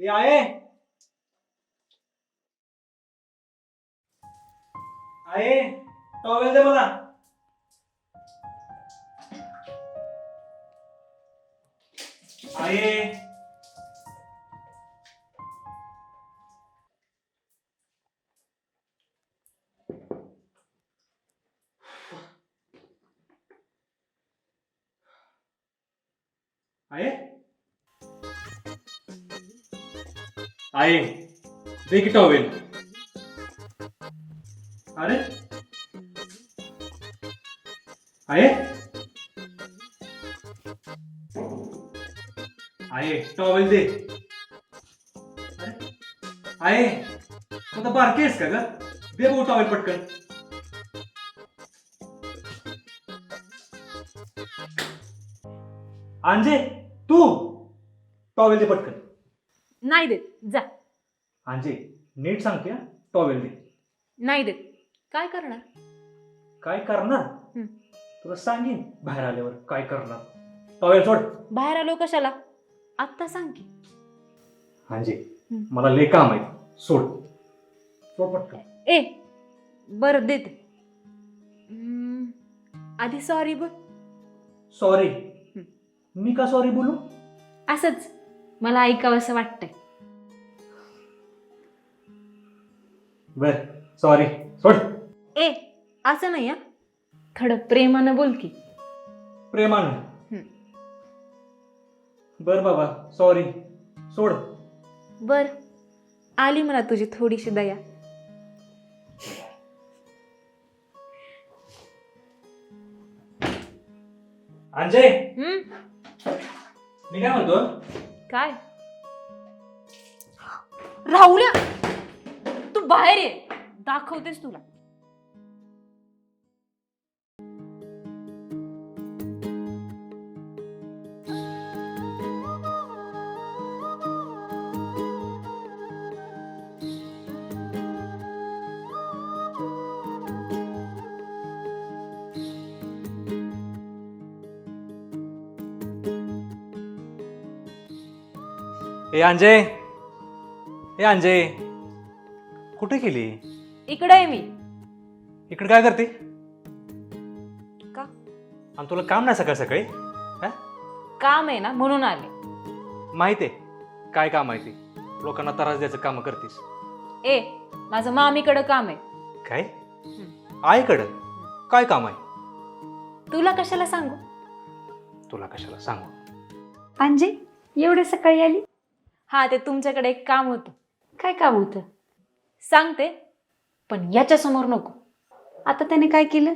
हे आहे. आहे. टॉवेल दे मला. आहे. आहे दे की टॉवेल अरे. आहे आहे टॉवेल दे. आहे आता बारकी आहेस का ग? दे बघू टॉवेल पटकन. अंजे तू टॉवेल दे पटकन. नाही देत. जा. अंजे नीट सांगते टॉवेल दे. नाही देत. काय करणार? काय करणार? हं. तुला सांगेन बाहेर आल्यावर काय करणार. टॉवेल सोड. बाहेर आलो कशाला? आत्ता सांग की. अंजे हं. मला लय काम आहे. सोड. सोड पटकन. ए बरं देते. हम्म, आधी सॉरी बोल. सॉरी हं. मी का सॉरी बोलू? असंच. मला ऐकावं असं वाटतंय. बर सॉरी सोड. ए असं नाही हा. थोडं प्रेमानं बोल की. प्रेमानं? हं. बर बाबा सॉरी सोड. बर आली मला तुझी थोडीशी दया. अंजय! हम्म मी काय म्हणतो? काय? राहुल्या तू बाहेर ये. दाखवतेस तुला. ए अंजय. ए अंजय. कुठे गेली? इकडे आहे मी. इकडे काय करते? का? आणि तुला काम नाही सकाळ सकाळी? काम आहे ना म्हणून आले. माहिती आहे. काय काम आहे ते? लोकांना त्रास द्यायचं काम करतेस. ए माझं मामीकडं काम आहे. काय? आईकडं? काय काम आहे? तुला कशाला सांगू? तुला कशाला सांगू? अंजे एवढे सकाळी आली? हा ते तुमच्याकडे एक काम होतं. काय काम होतं? सांगते. पण याच्या समोर नको. आता त्याने काय केलं?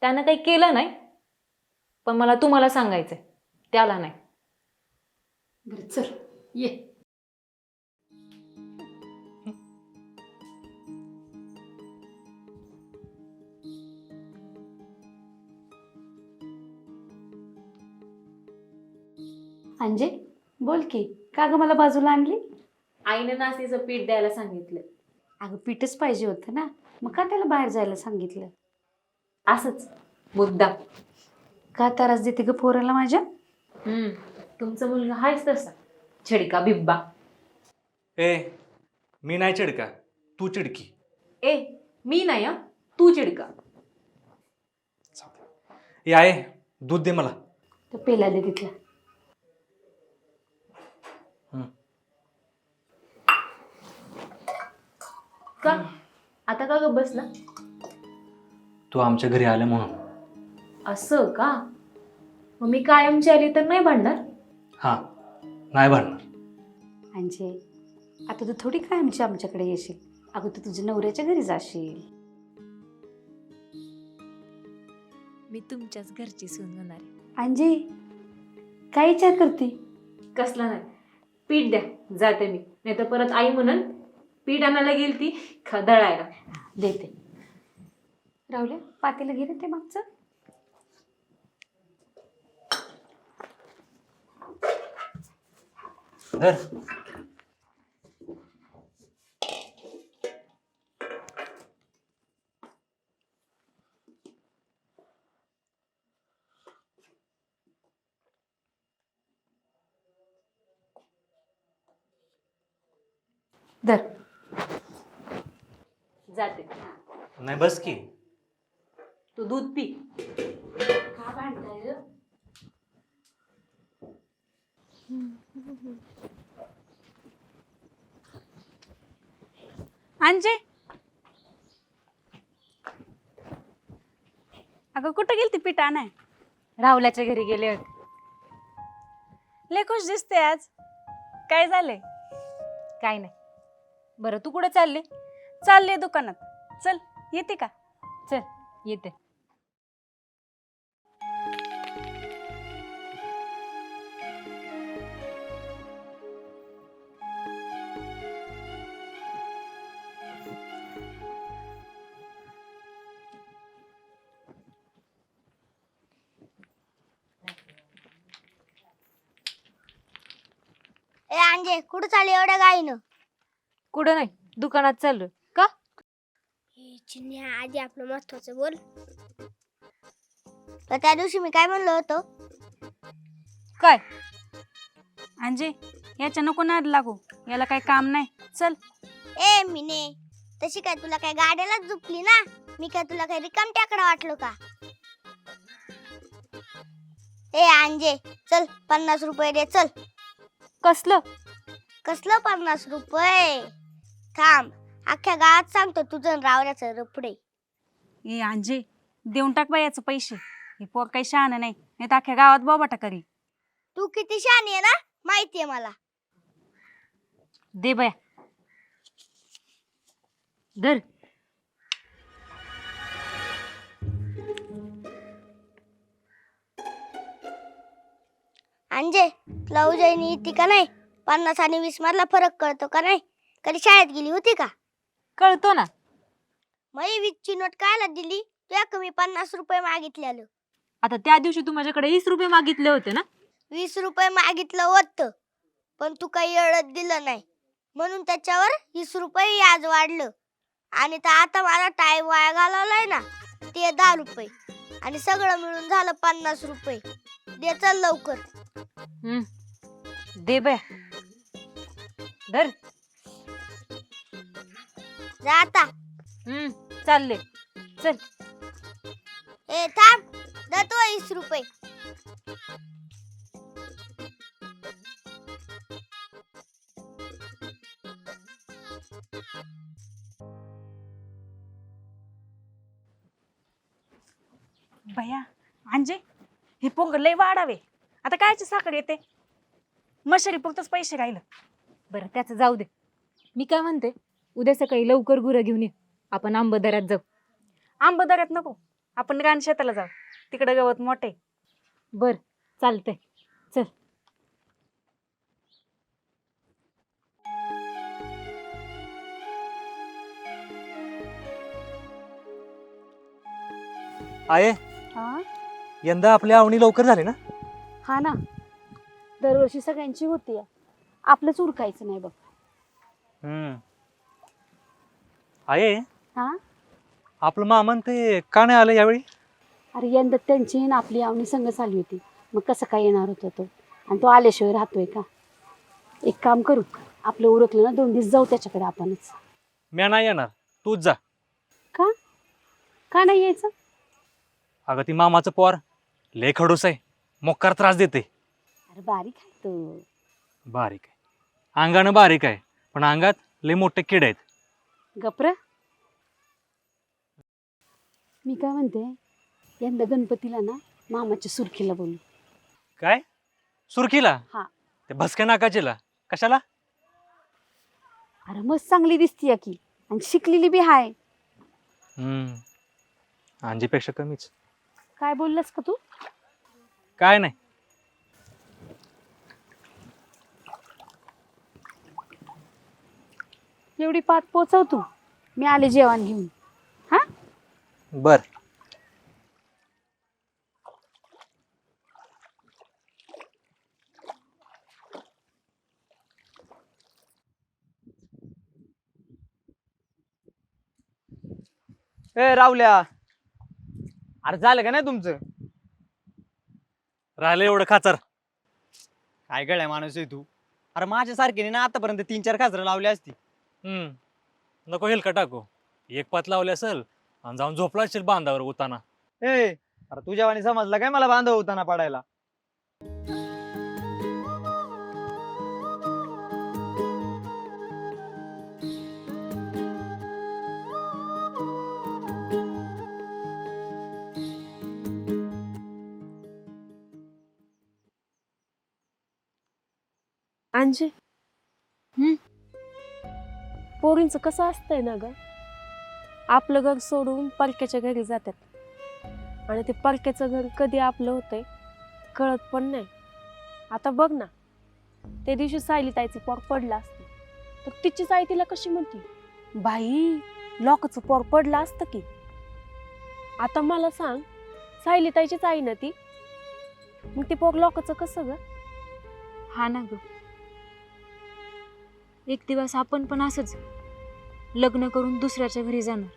त्यानं काही केलं नाही पण मला तुम्हाला सांगायचंय. त्याला नाही. बरं चल ये. अंजे बोल की. का ग मला बाजूला आणली? आईने नाचणीचं पीठ द्यायला सांगितलं. अगं पीठच पाहिजे होतं ना. मग का त्याला बाहेर जायला सांगितलं? असंच मुद्दा. का त्रास देते ग पोराला माझ्या? हम्म तुमचा मुलगा हायच तसा. छडका बिब्बा. ए मी नाही चिडका तू चिडकी. ए मी नाही हं, तू चिडका. ए आहे दूध दे मला. तर पेला दे तिथला. का? आता का ग बसला? तू आमच्या घरी आलं म्हणून. असं का? मग मी कायमची आली तर नाही भांडणार? हां नाही भरणार अंजे आता तू थोडी काय आमच्या आमच्याकडे येशील. अगं तू तुझ्या नवऱ्याच्या घरी जाशील. मी तुमच्याच घरची सून होणार आहे. अंजे काय विचार करते? कसला नाही. पीठ द्या जाते मी. नाही तर परत आई म्हणून पीठ आणायला गेली ती खदळायला. देते. राहुल्या पातेलं घे रे ते मागचं. धर. धर जाते नाही बस की. तू दूध पी. का भांडताय ग? अंजे. अगं कुठं गेली ती पीठ आणाय? राहुल्याच्या घरी गेले होते. लय खुश दिसते आज. काय झालंय? काय नाही. बरं तू कुठे चालले? चालले दुकानात. चल. येते का? चल येते. ए अंजे कुठं चालली एवढ्या गाईनं? कुठं नाही दुकानात चाललोय. का चिन्ह आधी आपलं महत्वाचं बोल. तर त्या दिवशी मी काय म्हणलो होतो? काय? अंजे याच्या नको नाद लागू. याला काही काम नाही. चल. ए मिने तशी काय तुला काय गाड्यालाच झुकली ना? मी काय तुला काय रिकाम टाकडा वाटलो का? ए अंजे चल पन्नास रुपये दे चल. कसलं? कसलं पन्नास रुपये? थांब. अख्ख्या गावात सांगतो तुझं रावऱ्याचं रपडे ए अंजे देऊन टाक बाई याचं पैसे. हे पोर काही शहाणं नाही. नाही तर अख्ख्या गावात बोबाटा करी तू किती शहाणी आहे ना माहितीये मला. दे बया. धर. अंजे तुला उजयनी येते का नाही? पन्नास आणि वीस मधला फरक कळतो का नाही? कधी शाळेत गेली होती का? कळतो ना. मग वीसची नोट कायला दिली? तुया कमी पन्नास रुपये मागितलेलं आता त्या दिवशी तू माझ्याकडे वीस रुपये मागितले होते ना? वीस रुपये मागितलं होतं पण तू काही एवढं दिलं नाही. म्हणून त्याच्यावर वीस रुपये व्याज वाढलं. आणि तर आता मला टाईम वाया घालवलाय ना ते दहा रुपये. आणि सगळं मिळून झालं पन्नास रुपये. दे चल लवकर. हम्म. दे बया धर. जा आता. हम्म चालले. चल. ए थांब. देतो वीस रुपये. भया अंजे हे पोंग लय वाढावे. आता कायची साखर येते? मशरी फक्तच पैसे राहिलं. बरं त्याचं जाऊ दे. मी काय म्हणते? उद्या सकाळी लवकर गुरं घेऊन ये. आपण आंबदऱ्यात जाऊ. आंब दऱ्यात नको. आपण रान शेताला जाऊ. तिकडे गवत मोठे बर चालतंय. चल. आहे हा? यंदा आपल्या आवणी लवकर झाली ना? हा ना. दरवर्षी सगळ्यांची होती. आपलंच उरकायचं नाही बघ. हम्म. आहे. हा? आपलं मामन ते का नाही आलं यावेळी? अरे यंदा त्यांची आणि आपली आवनी संघ चालली होती. मग कसं काय येणार होता तो? आणि तो आल्याशिवाय राहतोय का? एक काम करू आपलं उरकलं ना दोन दिवस जाऊ त्याच्याकडे आपणच. मी नाही येणार. तूच जा. का? का नाही यायचं? अगं ती मामाचं पोर लय खडूस आहे. मोकार त्रास देते. अरे बारीक आहे तो. बारीक आहे. अंगानं बारीक आहे. पण अंगात लय मोठे किड आहेत. गप्र. मी काय म्हणते यंदा गणपतीला ना मामाच्या सुरखीला बोलू. काय? सुरखीला? हा. ते भसक्या नाकाचीला? कशाला? अरे मस्त चांगली दिसतीये की आणि शिकलेली बी हाय. हम्म. अंजीपेक्षा कमीच. काय बोललास का तू? काय नाही. एवढी पात पोचव तू मी आले जेवण घेऊन. हा? बर. ए रावल्या अरे झालं का नाही तुमचं? राहिलं एवढं खाचर. काय गळ्या माणूस आहे तू. अरे माझ्या सारखीने ना आतापर्यंत तीन चार खाजरं लावली असती. हम्म. नको हेलका टाकू. एक पात लावले असेल आणि जाऊन झोपला असेल बांधावर उताना. ए अरे तुझ्या वाणी समजलं काय मला बांधव होताना पडायला? अंजे पोरींचं कसं असतंय ना ग? आपलं घर सोडून परक्याच्या घरी जातात. आणि ते परक्याचं घर कधी आपलं होतंय कळत पण नाही. आता बघ ना त्या दिवशी सायली ताईचं पोर पडलं असतं. तर तिचीच आई तिला कशी म्हणते बाई लोकांचं पोर पडलं असतं की. आता मला सांग सायली ताईचीच आई ना ती? मग ते पोर लोकांचं कसं ग? हा ना ग. एक दिवस आपण पण असंच लग्न करून दुसऱ्याच्या घरी जाणार.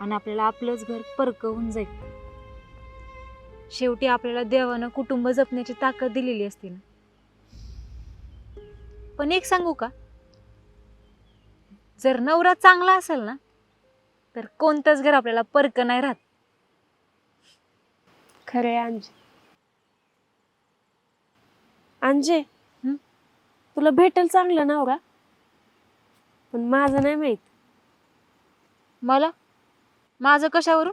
आणि आपल्याला आपलंच घर परक होऊन जाईल. शेवटी आपल्याला देवानं कुटुंब जपण्याची ताकद दिलेली असते ना. पण एक सांगू का? जर नवरा चांगला असेल ना तर कोणतंच घर आपल्याला परक नाही राहत. खरे अंजे अंजे? तुला भेटेल चांगलं नवरा? पण माझं नाही माहीत. मला? माझं कशावरून?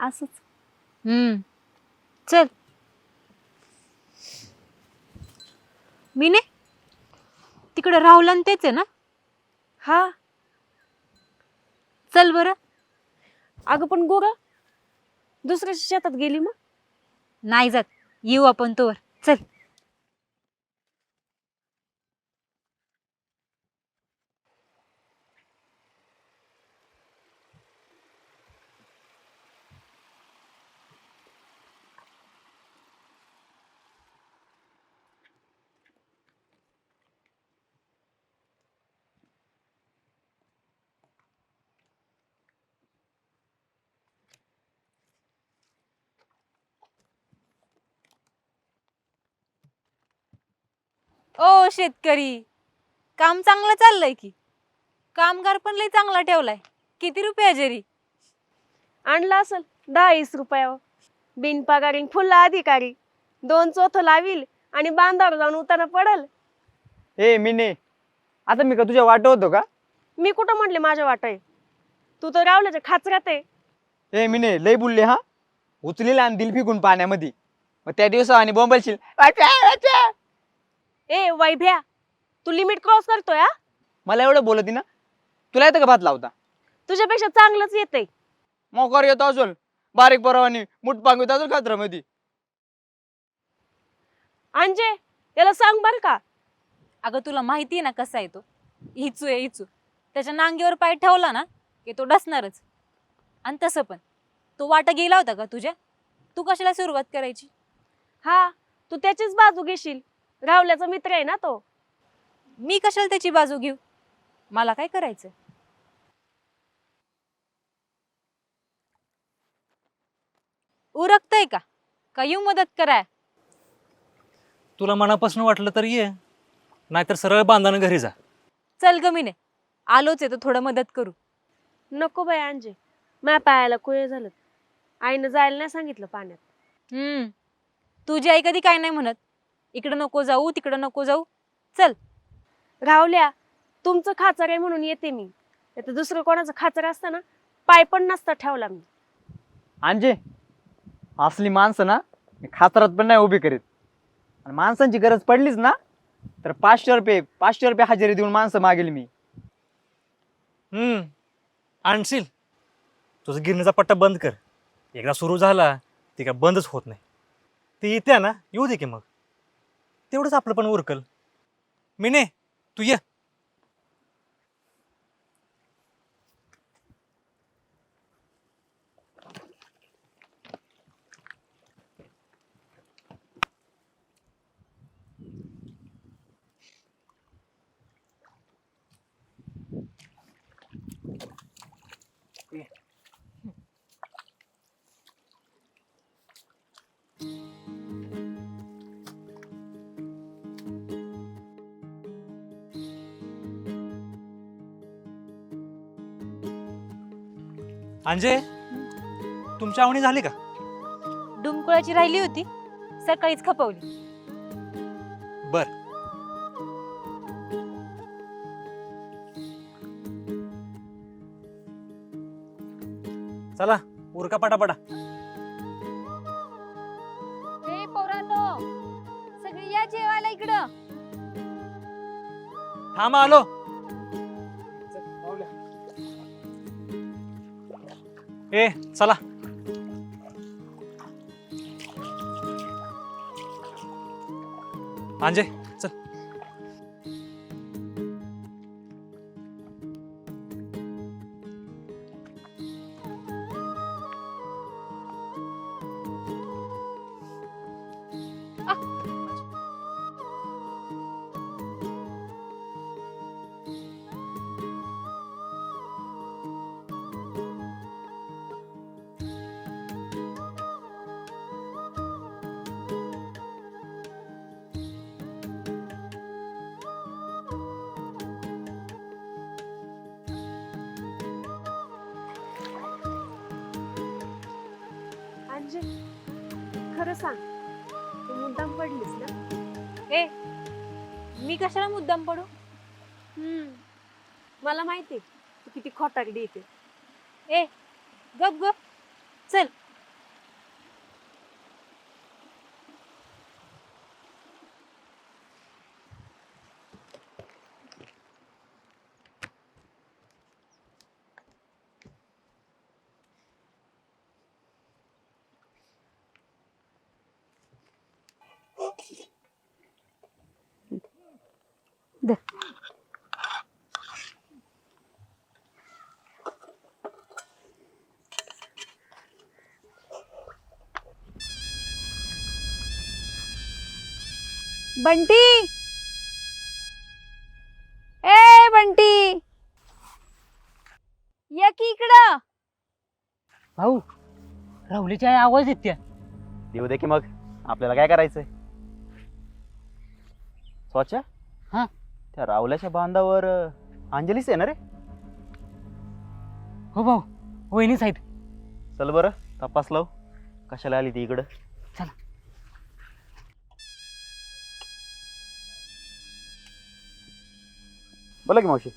असंच. हम्म. चल. मी ने तिकडे राहुल आणि तेच आहे ना? हा. चल बरं. अगं पण गोरा दुसऱ्याच्या शेतात गेली मग? नाही जात. येऊ आपण तोवर. चल. ओ शेतकरी. काम चांगलं चाललंय की. कामगार पण लय चांगला ठेवलाय. किती रुपये हजेरी? आणला असेल दहा वीस रुपयावर बिनपगारी फुल्ला अधिकारी. दोन चोथ लावील आणि बांधावर जाऊन उताना पडल. ए मिने आता मी का तुझ्या वाट होतो का? मी कुठं म्हटले माझ्या वाटाय? तू तर रावल्याच्या खाचरात आहे. ए मिने लय बोलले हा? उचलेल आणि दिल फिकून पाण्यामध्ये. मग त्या दिवसा आणि बोंबलशील. वाचा, वाचा. ए वैभ्या तू लिमिट क्रॉस करतोय हा? मला एवढं बोलती ना. तुला येतं का भात लावता? तुझ्यापेक्षा चांगलंच येतंय. मोकार येतो असेल बारीक परवानी मुठ पांगवीत असेल खात्रामध्ये अंजे याला सांग बर का. अगं तुला माहिती आहे ना कसा आहे तो इचू आहे इचू. त्याच्या नांगीवर पाय ठेवला ना की तो डसणारच. आणि तसं पण. तो वाटा गेला होता का तुझ्या? तू कशाला सुरुवात करायची? हा तू त्याचीच बाजू घेशील. रावल्याचा मित्र आहे ना तो? मी कशाला त्याची बाजू घेऊ? मला काय करायचं उरकतय का? का येऊ मदत कराय. तुला मनापासून वाटलं तर ये. नाहीतर सरळ बांधानं घरी जा. चल ग मीने. आलोच आहे तर थोडं मदत करू. नको बाई अंजे माझ्या पायाला कुळे झालं. आईनं जायला नाही सांगितलं पाण्यात. हम्म. तुझी आई कधी काय नाही म्हणत. इकडं नको जाऊ तिकडं नको जाऊ. चल. रावल्या तुमचं खाचर आहे म्हणून येते मी. तर दुसरं कोणाचं खाचर असतं ना पाय पण नसता ठेवला मी. अंजे असली माणसं ना मी खात्रात पण नाही उभी करीत. आणि माणसांची गरज पडलीच ना तर पाचशे रुपये पाचशे रुपये हजेरी देऊन माणसं मागेल मी. हम्म आणशील. तुझं गिरणीचा पट्टा बंद कर. एकदा सुरू झाला ती काय बंदच होत नाही. ती येते ना येऊ दे की मग. तेवढंच आपलं पण उरकल. मिने तू ये. अंजे तुमची आवणी झाली का? डुमकुळाची राहिली होती. सकाळीच खपवली. बर. चला उरका पटापटा. ए पोरांनो सगळी या जेवायला इकडं. थांबा आलो. चला. अंजे मी कशाला मुद्दाम पडू? हम्म. मला माहिती तू किती खोटारडी येते ए गप गप चल बंटी? ए बंटी! या की इकडं? भाऊ राहुलीची आई आवाज येते देऊ दे की मग. आपल्याला काय करायचंय? स्वच्छ? हा. त्या रावल्याच्या बांधावर अं, अंजलीच आहे ना रे? हो भाऊ वहिनीच आहेत. चल बरं तपास लाव. कशाला आली ती इकडं? बोला की मावशी.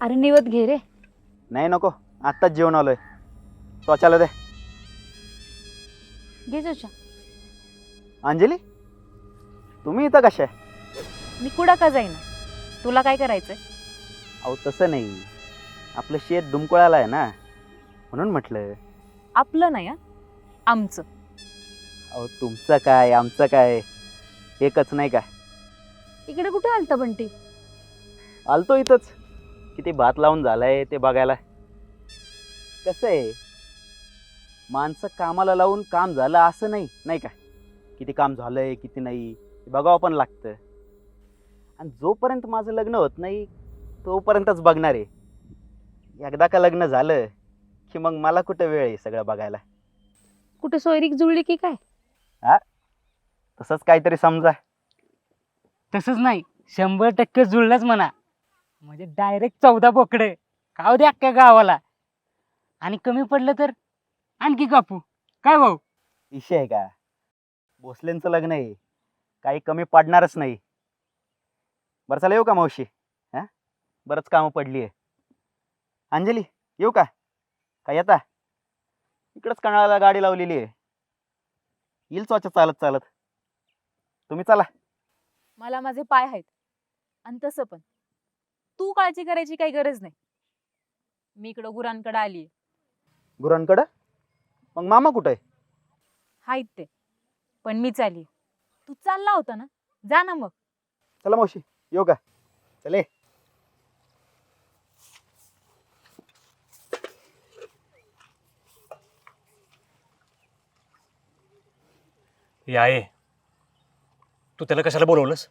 अरे निवत घे रे. नाही नको. आत्ताच जेवण आलोय. त्वचाला दे. घे जोशा अंजली तुम्ही इथं कशा आहे? मी कुठं का जाईना. तुला काय करायचंय? अहो तसं नाही. आपलं शेत दुमकुळाला आहे ना. म्हणून म्हटलं. आपलं नाही हं? आमचं. अहो तुमचं काय आमचं काय? एकच नाही का? इकडे कुठे आलता बंटी? आलतो इथंच. किती भात लावून झालाय ते बघायला. कसं आहे? माणसं कामाला लावून काम झालं असं नाही नाही का? किती काम झालंय किती नाही हे बघावं पण लागतं. आणि जोपर्यंत माझं लग्न होत नाही तोपर्यंतच बघणार आहे. एकदा का लग्न झालं की मग मला कुठं वेळ आहे सगळं बघायला? कुठे सोयरीक जुळली की काय? तसंच काहीतरी समजा. तसंच नाही. शंभर टक्के जुळलंच म्हणा. म्हणजे डायरेक्ट चौदा बोकडे. खाऊ दे अख्ख्या गावाला. आणि कमी पडलं तर आणखी कापू काय भाऊ? विषय आहे का? भोसलेंचं लग्न आहे. काही कमी पडणारच नाही. बरं चला येऊ का मावशी? हां? बरंच कामं पडली आहे. अंजली येऊ का? काय येता? इकडंच कणाळाला गाडी लावलेली आहे. येईल चोच्या चालत चालत. तुम्ही चला. मला माझे पाय आहेत. आणि तसं पण. तू काळजी करायची काही गरज नाही. मी इकडं गुरांकडे आली गुरांकडं? मग मामा कुठं आहे? आहेत ते. पण मी चाली तू चालला होता ना? जा ना मग. चला मावशी येऊ का? चले. याये तू त्याला कशाला बोलवलंस?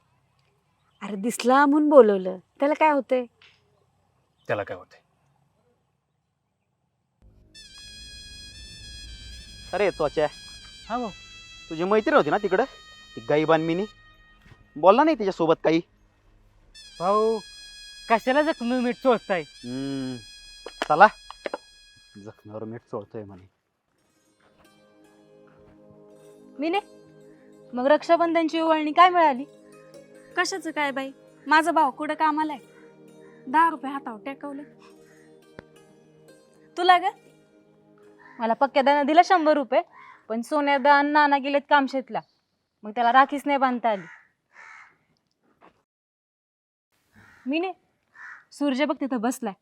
अरे दिसला म्हणून बोलवलं. त्याला काय होतंय? त्याला काय होते अरे चोच्या हा भाऊ. तुझी मैत्रीण होती ना तिकडं? ती गाईबान मिनी. बोलला नाही तिच्यासोबत काही? भाऊ कशाला जखमी मीठ हम्म, चला. जखम्यावर मीठ चोळतोय म्हणे. मिने मग रक्षाबंधनची ओवाळणी काय मिळाली? कशाचं काय बाई? माझा भाऊ कुठं कामाला आहे? दहा रुपये हातावर टेकवले. तुला ग? मला पक्क्या पक्क्यादानं दिला शंभर रुपये पण सोन्या दान नाना गेलेत कामशेतला मग त्याला राखीच नाही बांधता आली. मी नाही. सूर्य बघ तिथं बसलाय.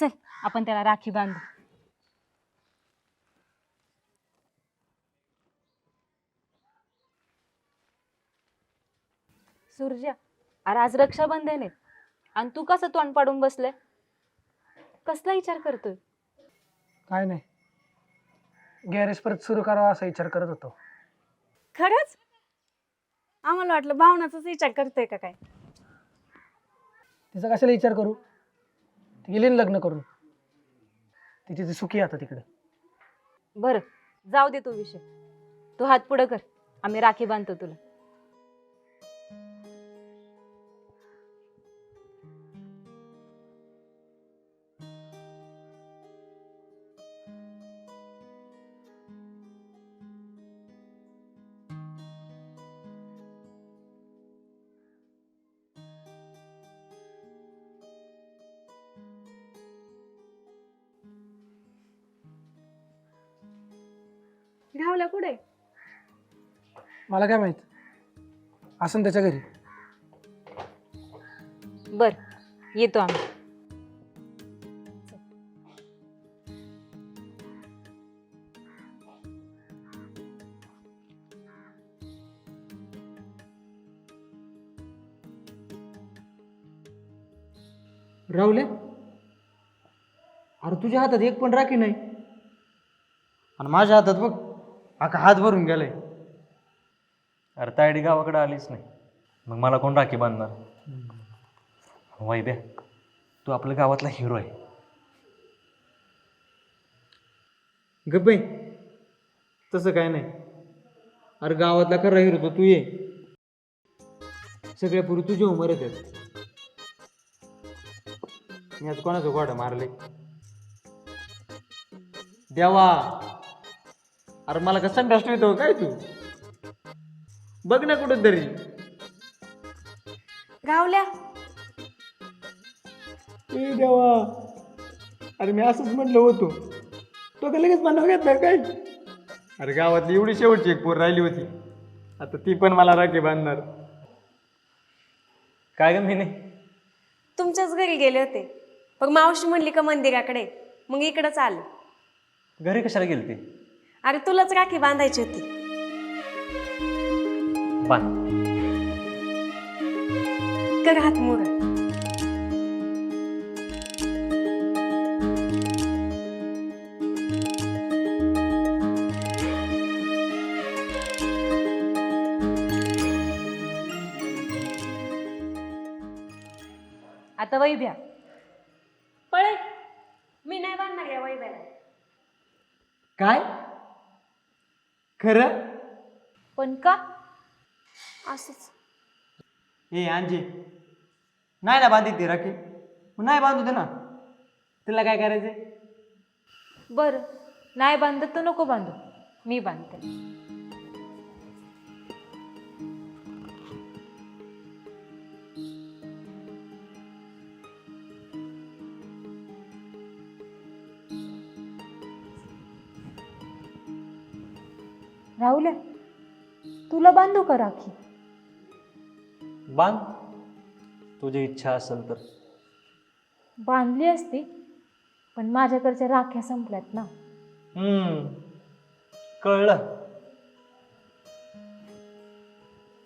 चल आपण त्याला राखी बांधू. सूर्या अरे आज रक्षाबंधन आहे. आणि तू कसं तोंड पाडून बसलाय कसला विचार करतोय? काय नाही. गॅरेज परत सुरू करावा असा विचार करत होतो. खरंच? आम्हाला वाटलं भावनाचाच विचार करतोय का काय? तिचा कशाला विचार करू? ती गेली ना लग्न करून. ती तिथे सुखी आहे आता तिकडे. बरं जाऊ दे तो विषय. तू हात पुढं कर. आम्ही राखी बांधतो तुला. घावला कुठे? मला काय माहीत? असं त्याच्या घरी. बर येतो आम्ही. राहुले? अरे तुझ्या हातात एक पण राखी नाही. आणि माझ्या हातात बघ. आका हात भरून गेलाय अरे तायडी गावाकडे आलीच नाही. मग मला कोण राखी बांधणार? वैब्या तू आपल्या गावातला हिरो आहे. गप्पे तसं काय नाही. अरे गावातला खरा हिरो तो तू ये. सगळ्या पुरी तुझे मरत आहेत मी आज कोणाचं गोडा मारले देवा! अरे मला कसा भ्रष्ट येतो काय तू? बघ ना कुठं तरी गावल्या. ए देवा. अरे मी असंच म्हटलं होतो. तो का लगेच मला घेतला काय? अरे गावातली एवढी शेवटची एक पोर राहिली होती. आता ती पण मला राखी बांधणार. काय ग मी नाही तुमच्याच घरी गेले होते. मग मावशी म्हणली का मंदिराकडे? मग इकडंच आलं घरी कशाला गेली ती अरे तुलाच राखी बांधायची होती. बांध. कर हात आता वैभ्या पळे मी नाही बांधणार या वैभ्याला काय खरं? पण का? असंच. ए आणजी नाही ना बांधित ती राखी. मग नाही बांधू दे ना. तुला काय करायचंय? बर. नाही बांधत तर नको बांधू. मी बांधते. तुला बांधू का राखी? बांध. तुझी इच्छा असेल तर. बांधली असती पण माझ्याकडच्या राख्या संपल्यात ना. हम्म, कळलं.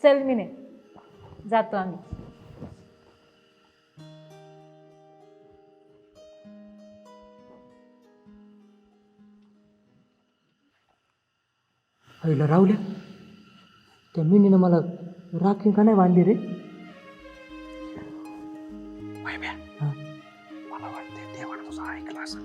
चल मी नाही जातो आम्ही. आईला राहुल्या? त्या मिनीनं मला राखी का नाही बांधली रे? मला वाटते देवानं तुझा ऐकला असेल.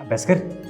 अभ्यास कर.